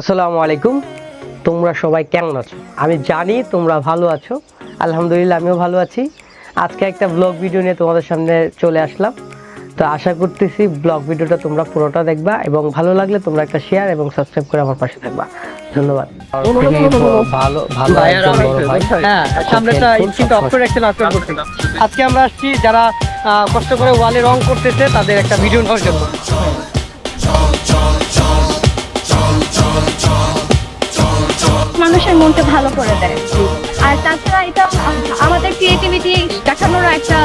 আসসালামু আলাইকুম। তোমরা সবাই কেমন আছো? আমি জানি তোমরা ভালো আছো। আলহামদুলিল্লাহ আমিও ভালো আছি। আজকে একটা ব্লগ ভিডিও নিয়ে তোমাদের সামনে চলে আসলাম। তো আশা করতেছি ব্লগ ভিডিওটা তোমরা পুরোটা দেখবা এবং ভালো লাগলে তোমরা একটা শেয়ার এবং সাবস্ক্রাইব করে আমার পাশে থাকবা। ধন্যবাদ। ভালো ভালো হ্যাঁ অফ করে রাখছেন করতে আজকে আমরা আসছি যারা কষ্ট করে ওয়ালে রং করতেছে তাদের একটা ভিডিও নেওয়ার জন্য। মানুষের মনকে ভালো করে দেয়। আর তাছাড়া এটা, আমাদের ক্রিয়েটিভিটি দেখানোর একটা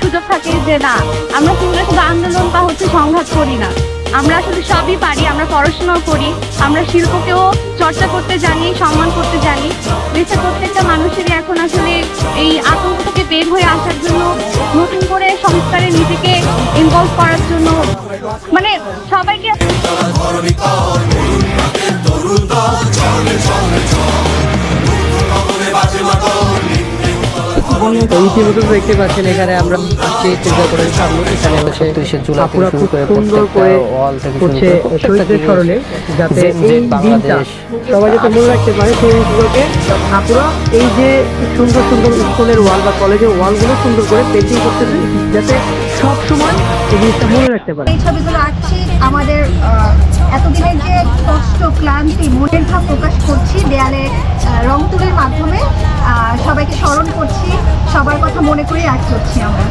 সুযোগ থাকে যে না, আমরা কিন্তু শুধু আন্দোলন বা হচ্ছে সংঘাত করি না। আমরা আসলে সবই পারি, আমরা পড়াশোনাও করি, আমরা শিল্পকেও চর্চা করতে জানি, সম্মান করতে জানি। দেশের প্রত্যেকটা মানুষেরই এখন আসলে এই আতঙ্ক থেকে বের হয়ে আসার জন্য নতুন করে সংস্কারে নিজেকে ইনভলভ করার জন্য মানে সবাইকে ইতিমধ্যে দেখতে পাচ্ছেন এখানে আমরা আসছি চিন্তাপুরের সামনে। এখানে হচ্ছে একত্রিশে জুলাই থেকে শুরু খুব করে সুন্দর করে ওয়াল থেকে শুরু করে শহীদদের স্মরণে যাতে এই দিনটা সবাই যাতে মনে রাখতে পারে সেই আপুরা এই যে সুন্দর সুন্দর স্কুলের ওয়াল বা কলেজের ওয়ালগুলো সুন্দর করে পেন্টিং করতেছে যাতে সব সময় এই জিনিসটা মনে রাখতে পারে। এই ছবিগুলো আঁকছি, আমাদের এতদিনের যে কষ্ট, ক্লান্তি, মনের ভাব প্রকাশ করছি, দেয়ালে রং তুলির মাধ্যমে সবাইকে স্মরণ করছি, সবার কথা মনে করেই আর্ট করছি আমরা।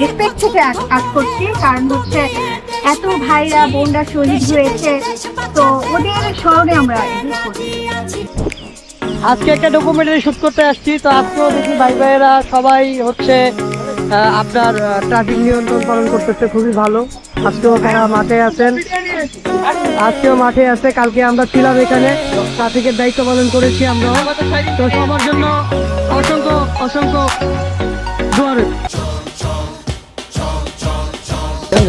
রেসপেক্ট থেকে আর্ট করছি। কারণ হচ্ছে এত ভাইরা, বোনরা শহীদ হয়েছে, তো ওদের স্মরণে আমরা আজকে একটা ডকুমেন্টারি শুট করতে আসছি। তো আজকেও দেখি ভাই ভাইয়েরা সবাই হচ্ছে আপনার ট্রাফিক নিয়ন্ত্রণ পালন করতেছে, খুবই ভালো। আজকেও তারা মাঠে আছেন। আজকেও মাঠে আছে। কালকে আমরা ছিলাম এখানে। ট্রাফিকের দায়িত্ব পালন করেছি আমরা তো সবার জন্য অসংখ্য অসংখ্য রইল।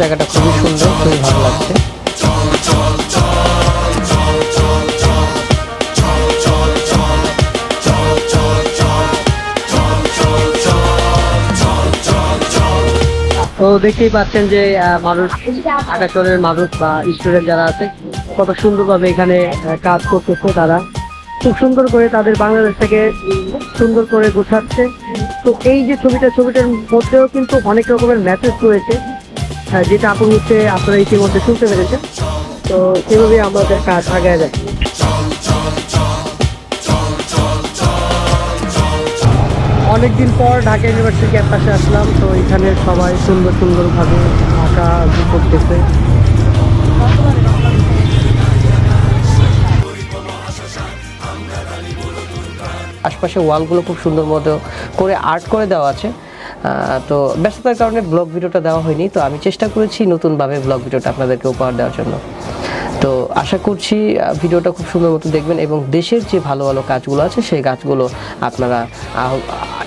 জায়গাটা খুবই সুন্দর, খুবই ভালো লাগছে। তো দেখতেই পাচ্ছেন যে মানুষ আকাশনের মানুষ বা স্টুডেন্ট যারা আছে, কত সুন্দরভাবে এখানে কাজ করতেছে তারা। খুব সুন্দর করে তাদের বাংলাদেশটাকে সুন্দর করে গোছাচ্ছে। তো এই যে ছবিটা ছবিটার মধ্যেও কিন্তু অনেক রকমের মেসেজ রয়েছে আহ, যেটা আপনি হচ্ছে আপনারা ইতিমধ্যে শুনতে পেরেছেন। তো সেভাবে আমাদের কাজ আগে যায় অনেকদিন পর ঢাকা ইউনিভার্সিটি ক্যাম্পাসে আসলাম তো এখানে সবাই সুন্দর সুন্দরভাবে আঁকা করতেছে। আশপাশে ওয়ালগুলো খুব সুন্দর মতো করে আর্ট করে দেওয়া আছে। তো ব্যস্ততার কারণে ব্লগ ভিডিওটা দেওয়া হয়নি। তো আমি চেষ্টা করেছি নতুনভাবে ব্লগ ভিডিওটা আপনাদেরকে উপহার দেওয়ার জন্য। তো আশা করছি ভিডিওটা খুব সুন্দর মতো দেখবেন এবং দেশের যে ভালো ভালো কাজগুলো আছে সেই কাজগুলো আপনারা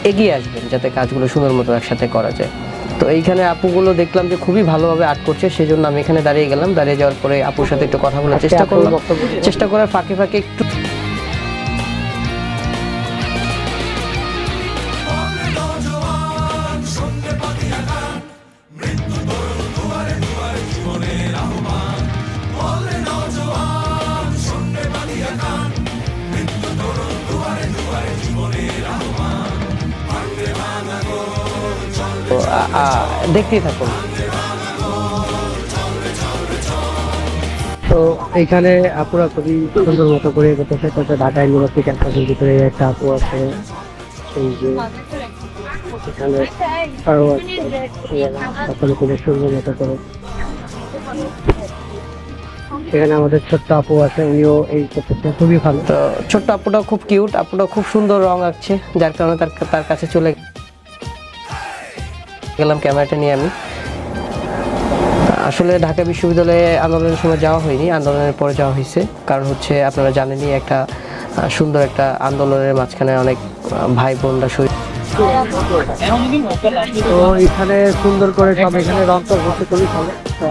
এগিয়ে আসবেন যাতে কাজগুলো সুন্দর মতো একসাথে করা যায়। তো এইখানে আপুগুলো দেখলাম যে খুবই ভালোভাবে আর্ট করছে সেই জন্য আমি এখানে দাঁড়িয়ে গেলাম। দাঁড়িয়ে যাওয়ার পরে আপুর সাথে একটু কথা বলার চেষ্টা করলাম। চেষ্টা করার ফাঁকে ফাঁকে একটু তো, দেখতেই থাকুন তো এইখানে আপুরা খুবই সুন্দর মতো করে করতেছে তাতে ঢাকা ইউনিভার্সিটি ক্যাম্পাসের ভিতরে একটা আপু আছে এই যে এখানে আরও আছে সকলে খুবই সুন্দর মতো করে। এখানে আমাদের ছোট্ট আপু আছে উনিও এই করতেছে খুবই ভালো। তো ছোট্ট আপুটা খুব কিউট আপুটা খুব সুন্দর রং আঁকছে যার কারণে তার তার কাছে চলে গেলাম ক্যামেরাটা নিয়ে আমি। আসলে ঢাকা বিশ্ববিদ্যালয়ে আন্দোলনের সময় যাওয়া হয়নি আন্দোলনের পরে যাওয়া হয়েছে। কারণ হচ্ছে আপনারা জানেনই একটা সুন্দর একটা আন্দোলনের মাঝখানে অনেক ভাই বোনরা শহীদ তো এখানে সুন্দর করে সব এখানে রং টং হচ্ছে খুবই ভালো তা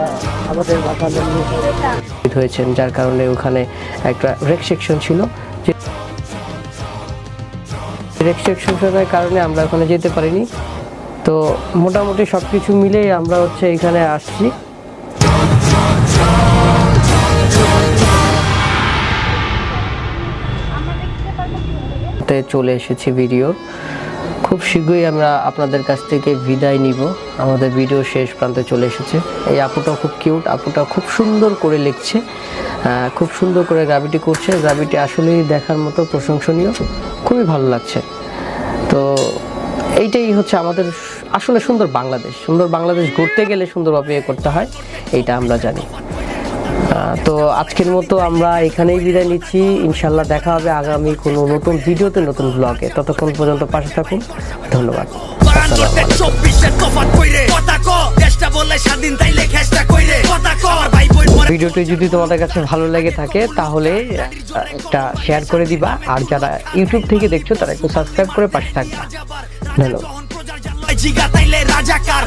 আমাদের শহীদ হয়েছেন যার কারণে ওখানে একটা ছিল। কারণে আমরা ওখানে যেতে পারিনি। তো মোটামুটি সব কিছু মিলেই আমরা হচ্ছে এখানে আসছি। চলে এসেছি ভিডিও। খুব শীঘ্রই আমরা আপনাদের কাছ থেকে বিদায় নিব। আমাদের ভিডিও শেষ প্রান্তে চলে এসেছে। এই আপুটা খুব কিউট আপুটা খুব সুন্দর করে লিখছে খুব সুন্দর করে গ্রাভিটি করছে। গ্রাভিটি আসলেই দেখার মতো প্রশংসনীয়। খুবই ভালো লাগছে। তো এইটাই হচ্ছে আমাদের আসলে সুন্দর বাংলাদেশ। সুন্দর বাংলাদেশ ঘুরতে গেলে সুন্দরভাবে করতে হয়, এইটা আমরা জানি। তো আজকের মতো আমরা এখানেই বিদায় নিচ্ছি। ইনশাল্লাহ দেখা হবে আগামী কোনো নতুন ভিডিওতে, নতুন ব্লগে ততক্ষণ পর্যন্ত পাশে থাকুন। ধন্যবাদ। ভিডিওটি যদি তোমাদের কাছে ভালো লেগে থাকে, তাহলে একটা শেয়ার করে দিবা। আর যারা ইউটিউব থেকে দেখছ, তারা একটু সাবস্ক্রাইব করে পাশে থাকবা। ধন্যবাদ। जिगा तैले राजा कार